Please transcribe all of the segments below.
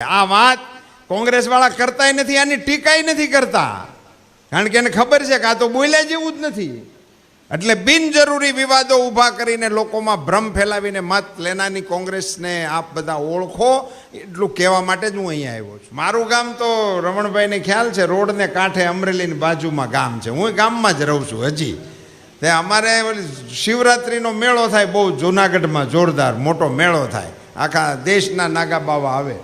આ વાત કોંગ્રેસવાળા કરતાય નથી, આની ટીકાય નથી કરતા. કારણ કે એને ખબર છે કે આ તો બોલ્યા જેવું જ નથી. એટલે બિનજરૂરી વિવાદો ઊભા કરીને લોકોમાં ભ્રમ ફેલાવીને મત લેનારની કોંગ્રેસને આપ બધા ઓળખો, એટલું કહેવા માટે જ હું અહીંયા આવ્યો છું. મારું ગામ તો રમણભાઈને ખ્યાલ છે, રોડને કાંઠે અમરેલીની બાજુમાં ગામ છે. હું ગામમાં જ રહું છું હજી. તે અમારે શિવરાત્રિનો મેળો થાય, બહુ જૂનાગઢમાં જોરદાર મોટો મેળો થાય. આખા દેશના નાગા બાવા આવે.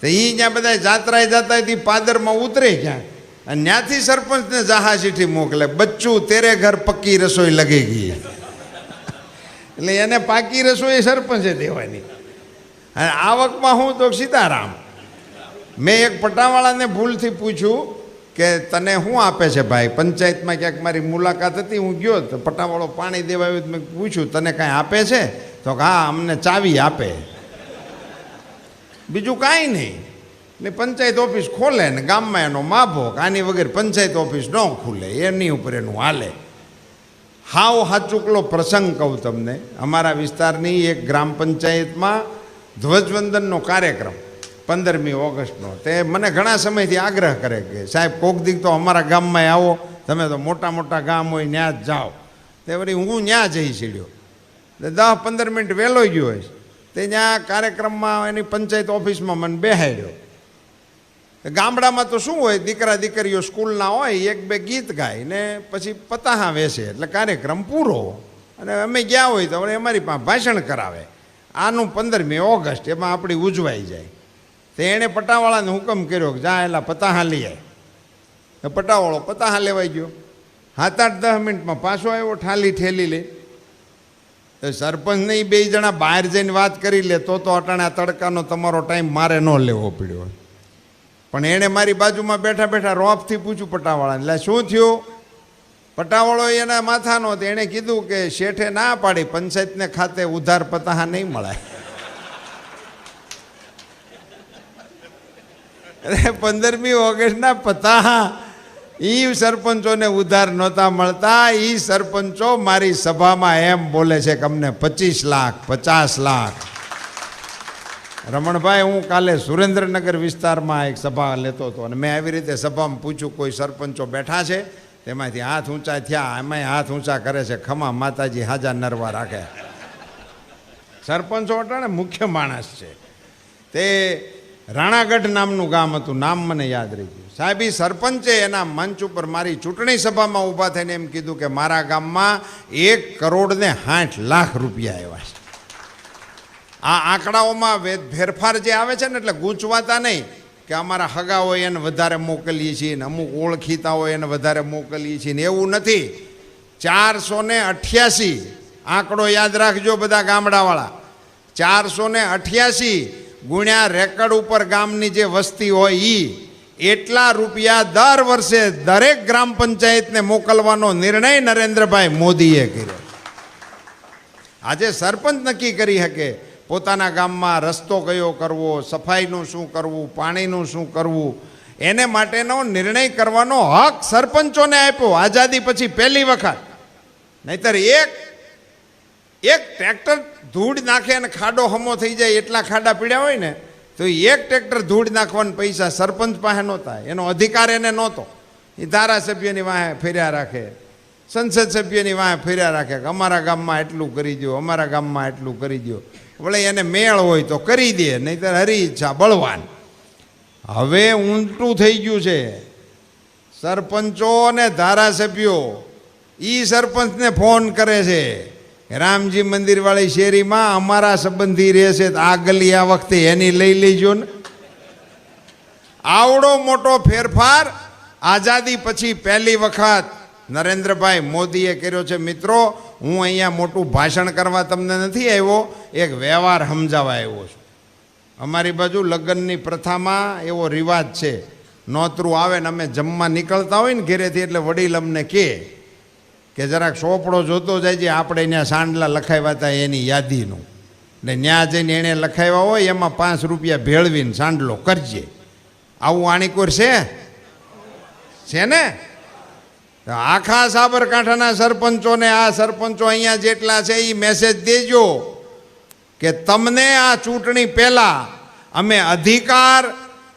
તો એ ત્યાં બધા જાત્રાએ જતા હોય તે પાદરમાં ઉતરે ક્યાં અને ત્યાંથી સરપંચને જહા ચીઠી મોકલે. બચ્ચું તેરે ઘર પક્કી રસોઈ લગી ગઈ. એટલે એને પાકી રસોઈ સરપંચે દેવાની. અને આવકમાં હું તો સીતારામ. મેં એક પટાવાળાને ભૂલથી પૂછ્યું કે તને શું આપે છે ભાઈ? પંચાયતમાં ક્યાંક મારી મુલાકાત હતી, હું ગયો તો પટાવાળો પાણી દેવા આવ્યો મેં પૂછ્યું, તને કાંઈ આપે છે? તો હા, અમને ચાવી આપે. બીજું કાંઈ નહીં. ને પંચાયત ઓફિસ ખોલે ને ગામમાં એનો માભો આની વગર પંચાયત ઓફિસ ન ખુલે, એની ઉપર એનું હાલે. હાવ હાચુકલો પ્રસંગ કહું તમને. અમારા વિસ્તારની એક ગ્રામ પંચાયતમાં ધ્વજવંદનનો કાર્યક્રમ પંદરમી ઓગસ્ટનો. તે મને ઘણા સમયથી આગ્રહ કરે કે સાહેબ, કોક દીક તો અમારા ગામમાં આવો, તમે તો મોટા મોટા ગામ હોય ત્યાં જ જાઓ. તે વળી હું ત્યાં જઈ છીડ્યો દસ પંદર મિનિટ વહેલો ગયો હોય તે ત્યાં કાર્યક્રમમાં એની પંચાયત ઓફિસમાં મને બેહાડ્યો. ગામડામાં તો શું હોય, દીકરા દીકરીઓ સ્કૂલના હોય, એક બે ગીત ગાય ને પછી પતાહા વેસે એટલે કાર્યક્રમ પૂરો. અને અમે ગયા હોય તો અમારી પાસે ભાષણ કરાવે. આનું પંદરમી ઓગસ્ટ એમાં આપણી ઉજવાઈ જાય. તો એણે પટાવાળાને હુકમ કર્યો કે જા એલા પતાહા લઈ આવે પટાવાળો પતાહા લેવાઈ ગયો. સાત આઠ દસ મિનિટમાં પાછો આવ્યો, ઠાલી ઠેલી લે તો સરપંચ નહીં, બે જણા બહાર જઈને વાત કરી લે, તો તો અટાણે આ તડકાનો તમારો ટાઈમ મારે ન લેવો પડ્યો. પણ એણે મારી બાજુમાં બેઠા બેઠા રોફથી પૂછ્યું પટાવાળાને એટલે શું થયું? પટાવાળો એના માથાનો હતો, એણે કીધું કે શેઠે ના પાડી, પંચાયતને ખાતે ઉધાર પતાહા નહીં મળે. પંદરમી ઓગસ્ટના પતાહા ઈ સરપંચોને ઉધાર નહોતા મળતા એ સરપંચો મારી સભામાં એમ બોલે છે કે અમને પચીસ લાખ, પચાસ લાખ. રમણભાઈ, હું કાલે સુરેન્દ્રનગર વિસ્તારમાં એક સભા લેતો હતો અને મેં આવી રીતે સભામાં પૂછ્યું, કોઈ સરપંચો બેઠા છે? તેમાંથી હાથ ઊંચા થયા. એમાંય હાથ ઊંચા કરે છે, ખમા, માતાજી હાજા નરવા રાખે. સરપંચો અટાણે મુખ્ય માણસ છે. તે રાણાગઢ નામનું ગામ હતું, નામ મને યાદ રહી ગયું. સાહેબ સરપંચે એના મંચ ઉપર મારી ચૂંટણી સભામાં ઊભા થઈને એમ કીધું કે મારા ગામમાં એક કરોડ ને સાઠ લાખ રૂપિયા આવ્યા છે. આ આંકડાઓમાં વેદ ફેરફાર જે આવે છે ને એટલે ગૂંચવાતા નહીં કે અમારા હગા હોય એને વધારે મોકલીએ છીએ ને અમુક ઓળખીતા હોય એને વધારે મોકલીએ છીએ ને એવું નથી. ચારસો ને અઠ્યાસી આંકડો યાદ રાખજો બધા ગામડાવાળા. ચારસો ને અઠ્યાસી ગુણ્યા રેકર્ડ ઉપર ગામની જે વસ્તી હોય ઈ એટલા રૂપિયા દર વર્ષે દરેક ગ્રામ પંચાયતને મોકલવાનો નિર્ણય નરેન્દ્રભાઈ મોદીએ કર્યો. આજે સરપંચ નક્કી કરી શકે પોતાના ગામમાં રસ્તો કયો કરવો, સફાઈનું શું કરવું, પાણીનું શું કરવું, એને માટેનો નિર્ણય કરવાનો હક સરપંચોને આપ્યો આઝાદી પછી પહેલી વખત. નહીતર એક એક ટ્રેક્ટર ધૂળ નાખે અને ખાડો હમો થઈ જાય એટલા ખાડા પીડ્યા હોય ને તો એક ટ્રેક્ટર ધૂળ નાખવાના પૈસા સરપંચ પાસે નહોતા એનો અધિકાર એને નહોતો. એ ધારાસભ્યની વાહે ફેર્યા રાખે. સંસદ સભ્યની વાહે ફેર્યા રાખે કે અમારા ગામમાં એટલું કરી દો અમારા ગામમાં એટલું કરી દો વળે એને મેળ હોય તો કરી દે, નહીંતર હરી ઈચ્છા બળવાન. હવે ઊંટું થઈ ગયું છે. સરપંચો અને ધારાસભ્યો એ સરપંચને ફોન કરે છે. રામજી મંદિરવાળી શેરીમાં અમારા સંબંધી રહેશે આ ગલી આ વખતે એની લઈ લેજો ને. આવડો મોટો ફેરફાર આઝાદી પછી પહેલી વખત નરેન્દ્રભાઈ મોદીએ કર્યો છે. મિત્રો, હું અહીંયા મોટું ભાષણ કરવા તમને નથી આવ્યો, એક વ્યવહાર સમજાવવા આવ્યો છું. અમારી બાજુ લગ્નની પ્રથામાં એવો રિવાજ છે. નોતરું આવે ને અમે જમવા નીકળતા હોય ને ઘેરેથી એટલે વડીલ અમને કહે કે જરાક સોપડો જોતો જાય છે આપણે ત્યાં સાંડલા લખાવ્યા હતા એની યાદીનું. ને ત્યાં જઈને એણે લખાવ્યા હોય એમાં પાંચ રૂપિયા ભેળવીને સાંડલો કરજે. આવું આણીકોર છે? છે ને? આખા સાબરકાંઠાના સરપંચોને આ સરપંચો અહીંયા જેટલા છે એ મેસેજ દેજો કે તમને આ ચૂંટણી પહેલાં અમે અધિકાર,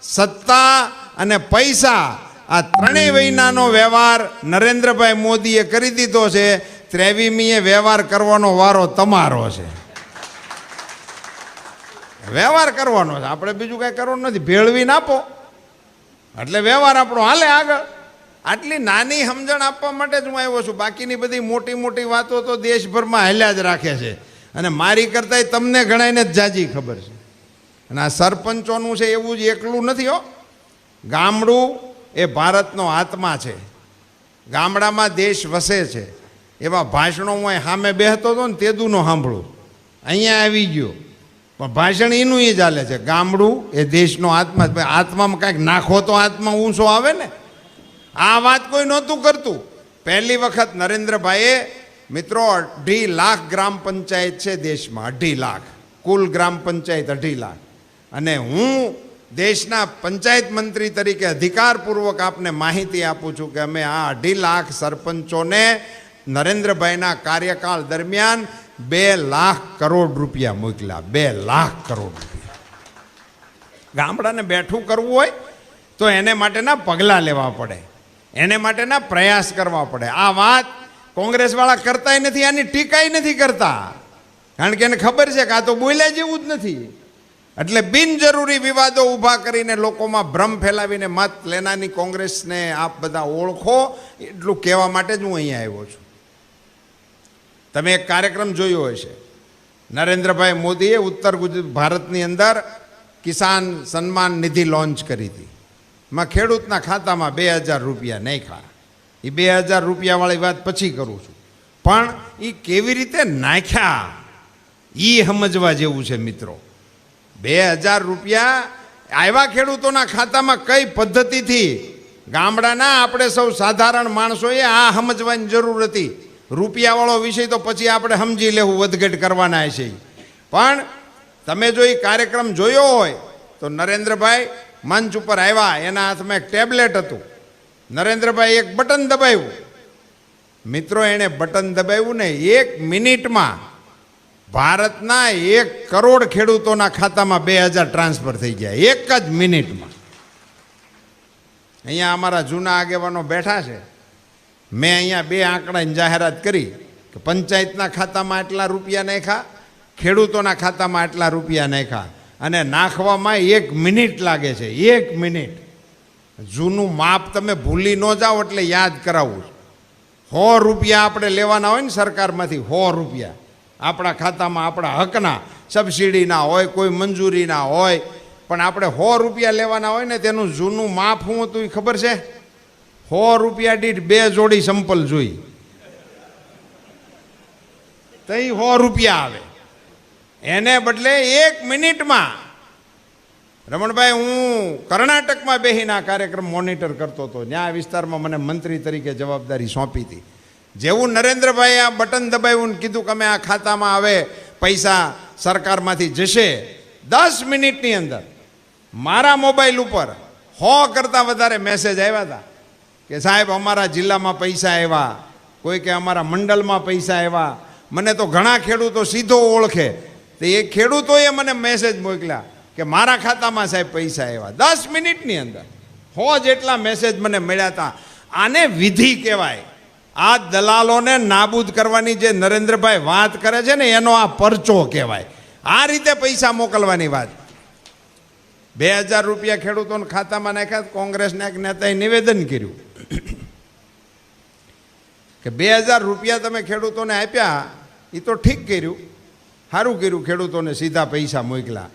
સત્તા અને પૈસા આ ત્રણેય વયનાનો વ્યવહાર નરેન્દ્રભાઈ મોદીએ કરી દીધો છે. ત્રેવીમીએ વ્યવહાર કરવાનો વારો તમારો છે. વ્યવહાર કરવાનો છે. આપણે બીજું કાંઈ કરવાનું નથી. ભેળવીને આપો. એટલે વ્યવહાર આપણો હાલે આગળ. આટલી નાની સમજણ આપવા માટે જ હું આવ્યો છું. બાકીની બધી મોટી મોટી વાતો તો દેશભરમાં હાલ્યા જ રાખે છે. અને મારી કરતાંય તમને ઘણાને જ જાજી ખબર છે. અને આ સરપંચોનું છે એવું જ એકલું નથી હો. ગામડું એ ભારતનો આત્મા છે. ગામડામાં દેશ વસે છે. એવા ભાષણો હું સામે બેહતો હતો ને તેદુનો સાંભળું. અહીંયા આવી ગયો. પણ ભાષણ એનું એ ચાલે છે. ગામડું એ દેશનો આત્મા. આત્મામાં કાંઈક નાખો તો આત્મા ઊંચો આવે ને. આ વાત કોઈ નહોતું કરતું. પહેલી વખત નરેન્દ્રભાઈએ, મિત્રો, અઢી લાખ ગ્રામ પંચાયત છે દેશમાં. અઢી લાખ. કુલ ગ્રામ પંચાયત અઢી લાખ. અને હું દેશના પંચાયત મંત્રી તરીકે અધિકારપૂર્વક આપને માહિતી આપું છું કે અમે આ અઢી લાખ સરપંચોને નરેન્દ્રભાઈના કાર્યકાળ દરમિયાન બે લાખ કરોડ રૂપિયા મોકલ્યા. બે લાખ કરોડ રૂપિયા. ગામડાને બેઠું કરવું હોય તો એને માટેના પગલાં લેવા પડે. એને માટેના પ્રયાસ કરવા પડે. આ વાત કોંગ્રેસવાળા કરતાય નથી, આની ટીકાય નથી કરતા. કારણ કે એને ખબર છે કે આ તો બોલ્યા જેવું જ નથી. એટલે બિનજરૂરી વિવાદો ઊભા કરીને લોકોમાં ભ્રમ ફેલાવીને મત લેનાની કોંગ્રેસને આપ બધા ઓળખો, એટલું કહેવા માટે જ હું અહીંયા આવ્યો છું. તમે એક કાર્યક્રમ જોયો હશે. નરેન્દ્રભાઈ મોદીએ ઉત્તર ગુજરાત ભારતની અંદર કિસાન સન્માન નિધિ લોન્ચ કરી હતી. એમાં ખેડૂતના ખાતામાં બે હજાર રૂપિયા નાખ્યા. એ બે હજાર રૂપિયાવાળી વાત પછી કરું છું. પણ એ કેવી રીતે નાખ્યા? એ સમજવા જેવું છે મિત્રો. બે હજાર રૂપિયા આવ્યા ખેડૂતોના ખાતામાં કઈ પદ્ધતિથી? ગામડાના આપણે સૌ સાધારણ માણસોએ આ સમજવાની જરૂર હતી. રૂપિયાવાળો વિષય તો પછી આપણે સમજી લેવું, વધઘટ કરવાના છે. પણ તમે જો એ કાર્યક્રમ જોયો હોય, તો નરેન્દ્રભાઈ મંચ ઉપર આવ્યા, એના હાથમાં એક ટેબ્લેટ હતું. નરેન્દ્રભાઈ એક બટન દબાવ્યું. મિત્રો, એણે બટન દબાવ્યું ને એક મિનિટમાં ભારતના એક કરોડ ખેડૂતોના ખાતામાં બે હજાર ટ્રાન્સફર થઈ ગયા. એક જ મિનિટમાં. અહીંયા અમારા જૂના આગેવાનો બેઠા છે. મેં અહીંયા બે આંકડાની જાહેરાત કરી કે પંચાયતના ખાતામાં એટલા રૂપિયા નાખ્યા, ખેડૂતોના ખાતામાં એટલા રૂપિયા નાખ્યા. અને નાખવામાં એક મિનિટ લાગે છે. એક મિનિટ. જૂનું માપ તમે ભૂલી ન જાઓ એટલે યાદ કરાવવું સો રૂપિયા આપણે લેવાના હોય ને સરકારમાંથી, સો રૂપિયા. આપણા ખાતામાં આપણા હકના સબસિડીના હોય, કોઈ મંજૂરીના હોય, પણ આપણે સો રૂપિયા લેવાના હોય ને તેનું જૂનું માપ શું હતું એ ખબર છે? સો રૂપિયા દીઠ બે જોડી સંપલ જોઈ. તઈ સો રૂપિયા આવે. એને બદલે એક મિનિટમાં. રમણભાઈ, હું કર્ણાટકમાં બેહીને આ કાર્યક્રમ મોનિટર કરતો હતો. ત્યાં વિસ્તારમાં મને મંત્રી તરીકે જવાબદારી સોંપી હતી. જેવું નરેન્દ્રભાઈ આ બટન દબાવ્યું કીધું કે આ ખાતામાં આવે, પૈસા સરકારમાંથી જશે. દસ મિનિટની અંદર મારા મોબાઈલ ઉપર હો કરતાં વધારે મેસેજ આવ્યા હતા કે સાહેબ, અમારા જિલ્લામાં પૈસા આવ્યા, કોઈ કે અમારા મંડળમાં પૈસા આવ્યા. મને તો ઘણા ખેડૂતો સીધો ઓળખે. તો એ ખેડૂતોએ મને મેસેજ મોકલ્યા કે મારા ખાતામાં સાહેબ પૈસા આવ્યા. દસ મિનિટની અંદર હો જેટલા મેસેજ મને મળ્યા હતા. આને વિધિ કહેવાય. આ દલાલોને નાબૂદ કરવાની જે નરેન્દ્રભાઈ વાત કરે છે ને, એનો આ પરચો કહેવાય. આ રીતે પૈસા મોકલવાની વાત. બે હજાર રૂપિયા ખેડૂતોના ખાતામાં નાખ્યા, કોંગ્રેસના એક નેતાએ નિવેદન કર્યું કે બે હજાર રૂપિયા તમે ખેડૂતોને આપ્યા એ તો ઠીક કર્યું સારું કર્યું, ખેડૂતોને સીધા પૈસા મોકલા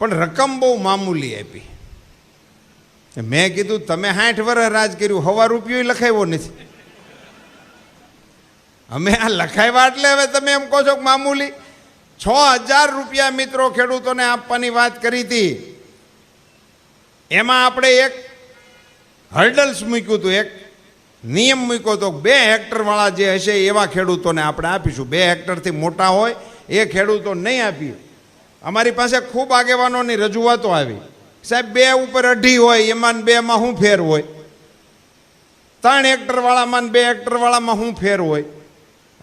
પણ રકમ બહુ મામૂલી આપી. મેં કીધું, તમે સાઠ વર્ષ રાજ કર્યું, હવા રૂપિયો લખાવ્યો નથી. અમે આ લખાવ્યા એટલે હવે તમે એમ કહો છો કે મામૂલી, છ હજાર રૂપિયા મિત્રો ખેડૂતોને આપવાની વાત કરી હતી. એમાં આપણે એક હર્ડલ્સ મૂક્યું હતું, એક નિયમ મૂક્યો હતો બે હેક્ટરવાળા જે હશે એવા ખેડૂતોને આપણે આપીશું. બે હેક્ટરથી મોટા હોય એ ખેડૂતો નહીં આપીએ. અમારી પાસે ખૂબ આગેવાનોની રજૂઆતો આવી. સાહેબ, બે ઉપર અઢી હોય, એમાં બેમાં શું ફેર હોય? ત્રણ હેક્ટરવાળામાં બે હેક્ટરવાળામાં શું ફેર હોય?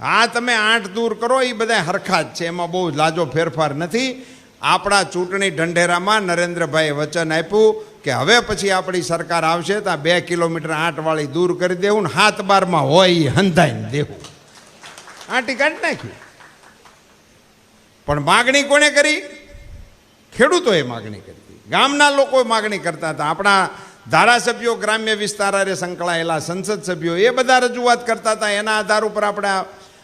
હા તમે આઠ દૂર કરો એ બધા હરખા જ છે. એમાં બહુ લાજો ફેરફાર નથી. આપણા ચૂંટણી ઢંઢેરામાં નરેન્દ્રભાઈએ વચન આપ્યું કે હવે પછી આપણી સરકાર આવશે તો બે કિલોમીટર આંટવાળી દૂર કરી દેવું ને હાથ બારમાં હોય એ હંધાઈને દેવું. આંટી કાઢી નાખ્યું પણ માગણી કોણે કરી? ખેડૂતોએ માગણી કરી. ગામના લોકોએ માગણી કરતા હતા. આપણા ધારાસભ્યો ગ્રામ્ય વિસ્તાર સંકળાયેલા સંસદ સભ્યો એ બધા રજૂઆત કરતા હતા. એના આધાર ઉપર આપણે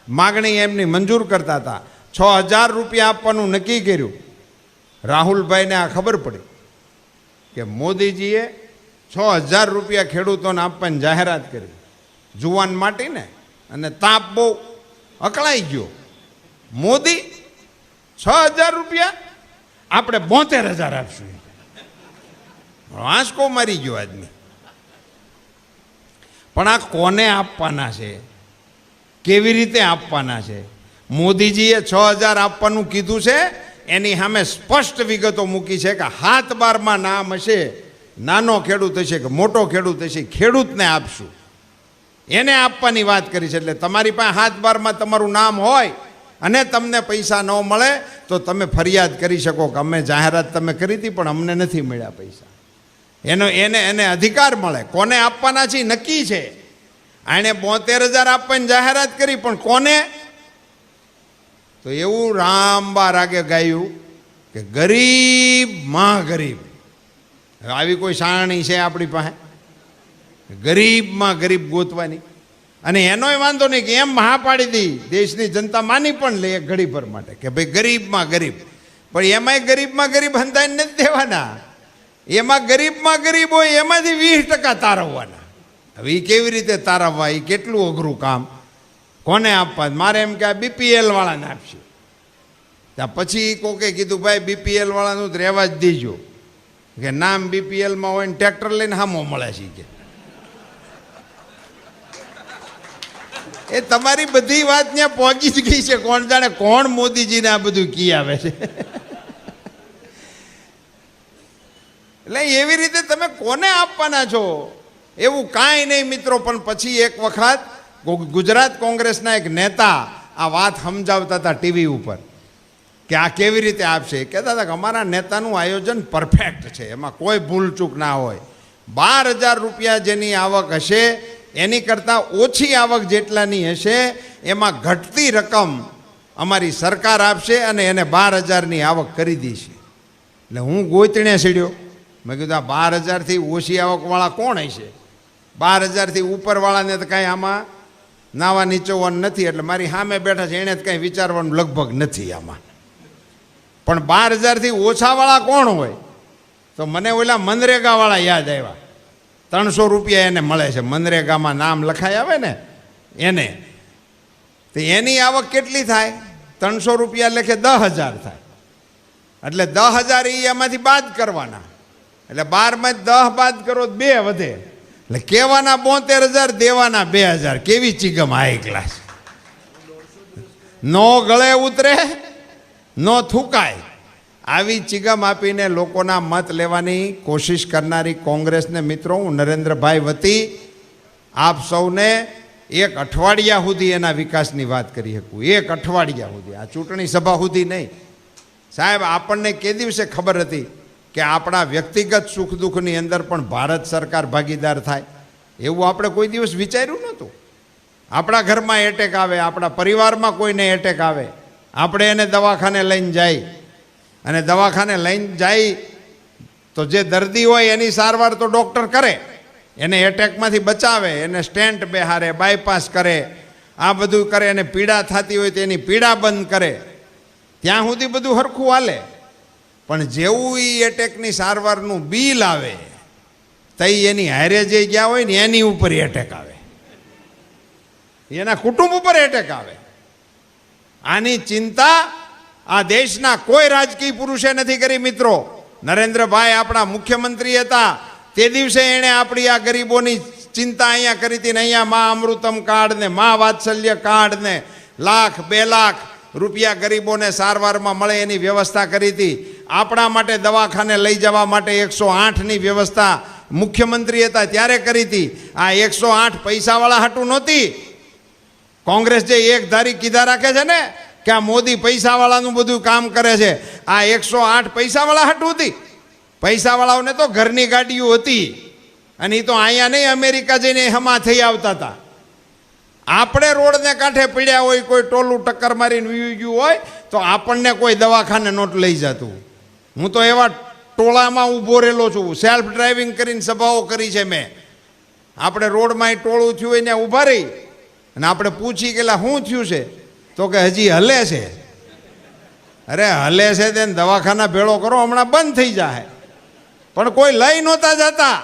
માગણી એમની મંજૂર કરતા હતા. છ હજાર રૂપિયા આપવાનું નક્કી કર્યું. રાહુલભાઈને આ ખબર પડી કે મોદીજીએ છ હજાર રૂપિયા ખેડૂતોને આપવાની જાહેરાત કરી. જુવાન માટીને અને તાપ બહુ અકળાઈ ગયો. મોદી છ હજાર રૂપિયા આપણે બોતેર હજાર આપશું. વાંસકો મારી ગયો આદમી પણ આ કોને આપવાના છે? કેવી રીતે આપવાના છે? મોદીજીએ છ હજાર આપવાનું કીધું છે, એની સામે સ્પષ્ટ વિગતો મૂકી છે કે હાથ બારમાં નામ હશે, નાનો ખેડૂત હશે કે મોટો ખેડૂત હશે, ખેડૂતને આપશું. એને આપવાની વાત કરી છે, એટલે તમારી પાસે હાથ બારમાં તમારું નામ હોય અને તમને પૈસા ન મળે, તો તમે ફરિયાદ કરી શકો કે અમે જાહેરાત તમે કરી હતી, પણ અમને નથી મળ્યા પૈસા. એનો એને એને અધિકાર મળે. કોને આપવાના છે? નક્કી છે. આણે બોતેર હજાર આપવાની જાહેરાત કરી, પણ કોને? તો એવું રામબા રાગે ગાયું કે ગરીબમાં ગરીબ આવી કોઈ સારણી છે આપણી પાસે? ગરીબમાં ગરીબ ગોતવાની. અને એનોય વાંધો નહીં કે એમ મહા પાડી દી, દેશની જનતા માની પણ લે ઘડીભર માટે કે ભાઈ ગરીબમાં ગરીબ પણ એમાંય ગરીબમાં ગરીબ હંધાઈને નથી દેવાના. એમાં ગરીબમાં ગરીબ હોય એમાંથી વીસ ટકા તારવવાના. હવે એ કેવી રીતે તારવવા? એ કેટલું અઘરું કામ? કોને આપવા? મારે એમ કે આ બીપીએલ વાળાને આપશે. ત્યાં પછી કોકે કીધું, ભાઈ બીપીએલ વાળાનું જ રહેવા જ દેજો. કે નામ બીપીએલમાં હોય ને ટ્રેક્ટર લઈને હામો મળે છે કે. એ તમારી બધી વાત ત્યાં પહોંચી ગઈ છે. કોણ જાણે કોણ મોદીજીને આ બધું કી આવે છે. એટલે એવી રીતે તમે કોને આપવાના છો? એવું કાંઈ નહીં મિત્રો, પણ પછી એક વખત ગુજરાત કોંગ્રેસના એક નેતા આ વાત સમજાવતા હતા ટીવી ઉપર કે આ કેવી રીતે આપશે. કહેતા હતા કે અમારા નેતાનું આયોજન પરફેક્ટ છે, એમાં કોઈ ભૂલચૂક ના હોય. બાર હજાર રૂપિયા જેની આવક હશે, એની કરતાં ઓછી આવક જેટલાની હશે, એમાં ઘટતી રકમ અમારી સરકાર આપશે અને એને બાર હજારની આવક કરી દેશે એટલે હું ગોતણે સીડ્યો. મેં કીધું આ બાર હજારથી ઓછી આવકવાળા કોણ હશે? બાર હજારથી ઉપરવાળાને તો કાંઈ આમાં નાવા નીચોવાનું નથી, એટલે મારી સામે બેઠા છે એણે જ કાંઈ વિચારવાનું લગભગ નથી આમાં. પણ બાર હજારથી ઓછાવાળા કોણ હોય? તો મને ઓલા મનરેગાવાળા યાદ આવ્યા. ત્રણસો રૂપિયા એને મળે છે, મનરેગામાં નામ લખાય આવે ને, એને. તો એની આવક કેટલી થાય? ત્રણસો રૂપિયા લેખે દસ હજાર થાય. એટલે દસ હજાર એ એમાંથી બાદ કરવાના. એટલે બારમાં દસ બાદ કરો બે વધે. એટલે કહેવાના બોતેર હજાર, દેવાના બે હજાર. કેવી ચીગમ હાઈ ક્લાસ નો ગળે ઉતરે, નો થૂકાય. આવી ચીગમ આપીને લોકોના મત લેવાની કોશિશ કરનારી કોંગ્રેસને મિત્રો, હું નરેન્દ્રભાઈ વતી આપ સૌને એક અઠવાડિયા સુધી એના વિકાસની વાત કરી શકું. એક અઠવાડિયા સુધી. આ ચૂંટણી સભા સુધી નહીં. સાહેબ, આપણને કે દિવસે ખબર હતી? કે આપણા વ્યક્તિગત સુખ દુઃખની અંદર પણ ભારત સરકાર ભાગીદાર થાય. એવું આપણે કોઈ દિવસ વિચાર્યું નહોતું. આપણા ઘરમાં એટેક આવે, આપણા પરિવારમાં કોઈને એટેક આવે. આપણે એને દવાખાને લઈને જાય. અને દવાખાને લઈને જાય તો જે દર્દી હોય એની સારવાર તો ડૉક્ટર કરે. એને એટેકમાંથી બચાવે, એને સ્ટેન્ટ બેહારે, બાયપાસ કરે. આ બધું કરે, એને પીડા થતી હોય તો એની પીડા બંધ કરે. ત્યાં સુધી બધું હરખું હાલે. પણ જેવું એ એટેકની સારવારનું બિલ આવે, તઈ એની હારે જે ગયા હોય ને એની ઉપર એટેક આવે. એના કુટુંબ ઉપર એટેક આવે. આની ચિંતા આ દેશના કોઈ રાજકીય પુરુષે નથી કરી, મિત્રો. નરેન્દ્રભાઈ આપણા મુખ્યમંત્રી હતા. તે દિવસે એણે આપણી આ ગરીબોની ચિંતા અહીંયા કરી હતી ને અહીંયા મા અમૃતમ કાર્ડ ને મા વાત્સલ્ય કાર્ડ ને લાખ બે લાખ રૂપિયા ગરીબોને સારવારમાં મળે એની વ્યવસ્થા કરી હતી. આપણા માટે દવાખાને લઈ જવા માટે એકસો આઠની વ્યવસ્થા મુખ્યમંત્રી હતા ત્યારે કરી હતી. આ એકસો આઠ પૈસાવાળા હાટું નહોતી. કોંગ્રેસ જે એક ધારી કીધા રાખે છે ને, કે આ મોદી પૈસાવાળાનું બધું કામ કરે છે. આ એકસો આઠ પૈસાવાળા હાટું હતી. પૈસાવાળાઓને તો ઘરની ગાડીઓ હતી. અને એ તો અહીંયા નહીં, અમેરિકા જઈને હમા થઈ આવતા હતા આપણે રોડને કાંઠે પીડ્યા હોય, કોઈ ટોલું ટક્કર મારીને વીવી ગયું હોય, તો આપણને કોઈ દવાખાને નોટ લઈ જતું. હું તો એવા ટોળામાં ઊભો રહેલો છું. સેલ્ફ ડ્રાઇવિંગ કરીને સભાઓ કરી છે મેં. આપણે રોડમાં ટોળું થયું એને ઊભા રહી. અને આપણે પૂછી ગયેલા, શું થયું છે? તો કે, હજી હલે છે. અરે, હલે છે તેને દવાખાના ભેળો કરો, હમણાં બંધ થઈ જાય પણ કોઈ લઈ નહોતા જતા.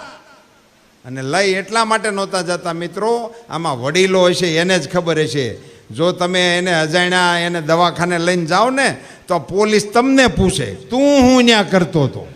અને લઈ એટલા માટે નહોતા જતા મિત્રો. આમાં વડીલો હશે, એને જ ખબર હશે. જો તમે એને અજાણ્યા, એને દવાખાને લઈને જાઓ ને, તો પોલીસ તમને પૂછે, તું હું ત્યાં કરતો હતો